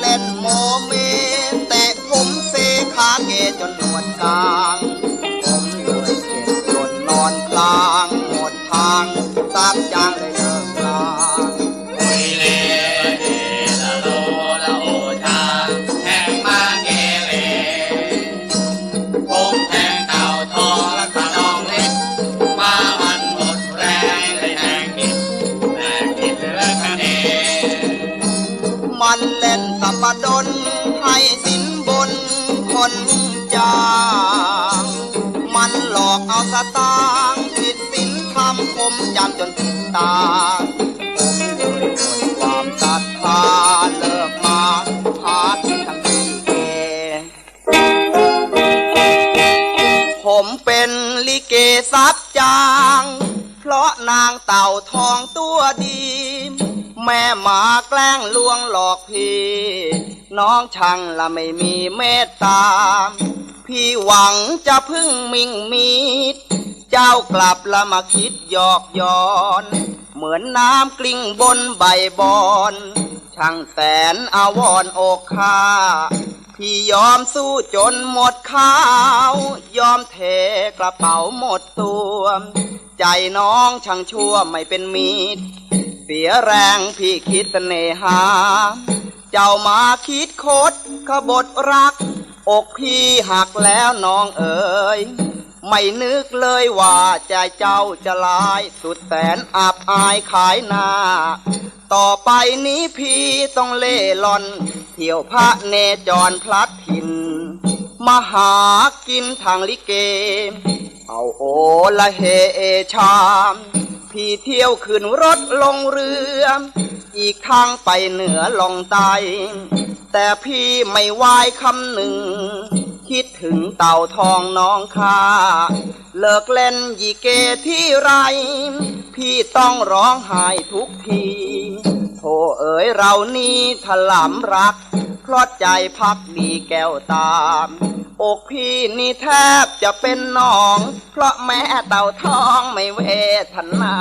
เล่นโมเมแต่ผมเซขาเกจนนวดกลาง ผมเลยเจ็บจนนอนกลาง หมดทางทราบจางเลย เล่นสัปดนให้สินบนคนจางมันหลอกเอาสตางค์ผิดสินคำคมจำจนถึงตาความศรัทธาเลิกมาหากินทางที่เกผมเป็นลิเกซับจาง เพราะนางเต่าทองตัวดี แม่หมาแกล้งลวงหลอกพี่ น้องช่างละไม่มีเมตตา พี่หวังจะพึ่งมิ่งมีด เจ้ากลับละมาคิดหยอกย้อน เหมือนน้ำกลิ้งบนใบบอนช่างแสนอาวรณ์อกค่า พี่ยอมสู้จนหมดข้าว ยอมเทกระเป๋าหมดตัว ใจน้องช่างชั่วไม่เป็นมิตร เสียแรงพี่คิดเนหา เจ้ามาคิดคดขบฏรัก อกพี่หักแล้วน้องเอ๋ยไม่นึกเลยว่าใจเจ้าจะลาย สุดแสนอับอายขายหน้า ต่อไปนี้พี่ต้องเล่ล่อน เที่ยวพระเนจรพลัดถิ่นมาหากินทางลิเก เอาโอละเฮชาม พี่เที่ยวขึ้นรถลงเรือ อีกทางไปเหนือลงใต้แต่พี่ไม่วายคำหนึ่ง คิดถึงเต่าทองน้องค่าเลิกเล่นยีเกที่ไร พี่ต้องร้องไห้ทุกทีโธ่เอ๋ยเรานี่ถลำรักเพราะใจพักดีแก้วตาม อกพี่นี่แทบจะเป็นหนอง เพราะแม่เต่าทองไม่เวทนา